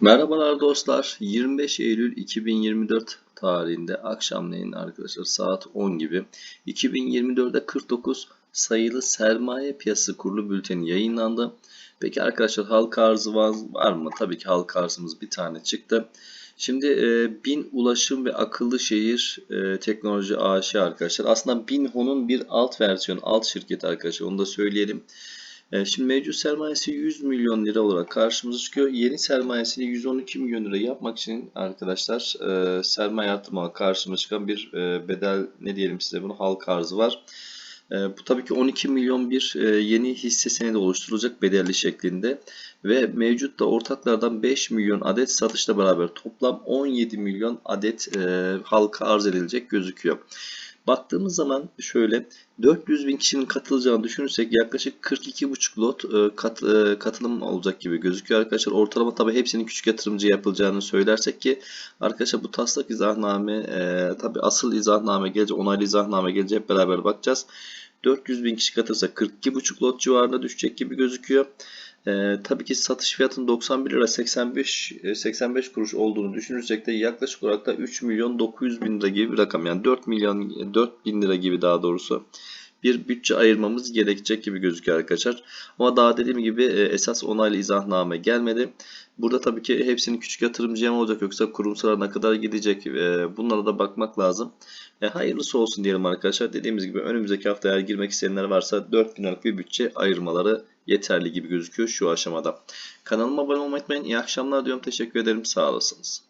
Merhabalar dostlar. 25 Eylül 2024 tarihinde akşamleyin arkadaşlar saat 10 gibi 2024'de 49 sayılı sermaye piyasası kurulu bülteni yayınlandı. Peki arkadaşlar halka arzı var, mı? Tabii ki halka arzımız bir tane çıktı. Şimdi e, BİN Ulaşım ve Akıllı Şehir e, Teknoloji AŞ arkadaşlar. Aslında BİNHO'nun bir alt versiyonu, alt şirketi arkadaşlar. Onu da söyleyelim. E, Şimdi mevcut sermayesi 100 milyon lira olarak karşımıza çıkıyor. Yeni sermayesini 112 milyon lira yapmak için arkadaşlar e, sermaye arttırma karşımıza çıkan bir e, bedel ne diyelim size bunu halka arzı var. E, bu tabii ki 12 milyon bir yeni hisse senedi oluşturulacak bedelli şeklinde ve mevcut da ortaklardan 5 milyon adet satışla beraber toplam 17 milyon adet halka arz edilecek gözüküyor. Baktığımız zaman şöyle 400 bin kişinin katılacağını düşünürsek yaklaşık 42,5 lot e, kat, e, katılım olacak gibi gözüküyor arkadaşlar. Ortalama tabi hepsinin küçük yatırımcı yapılacağını söylersek ki arkadaşlar bu taslak izahname e, tabi asıl izahname gelecek onaylı izahname gelecek hep beraber bakacağız. 400 bin kişi katılsa 42,5 lot civarında düşecek gibi gözüküyor. Ee, tabii ki satış fiyatının 91 lira 85 e, 85 kuruş olduğunu düşünürsek de yaklaşık olarak da 3 milyon 900 bin lira gibi bir rakam yani 4 milyon 4 bin lira gibi daha doğrusu bir bütçe ayırmamız gerekecek gibi gözüküyor arkadaşlar. Ama daha dediğim gibi e, esas onaylı izahname gelmedi. Burada tabii ki hepsinin küçük yatırımcıya mı olacak yoksa kurumsala ne kadar gidecek e, bunlara da bakmak lazım. E, hayırlısı olsun diyelim arkadaşlar. Dediğimiz gibi önümüzdeki hafta eğer girmek isteyenler varsa 4 bin liralık bir bütçe ayırmaları yeterli gibi gözüküyor şu aşamada. Kanalıma abone olmayı unutmayın. İyi akşamlar diyorum. Teşekkür ederim. Sağ olasınız.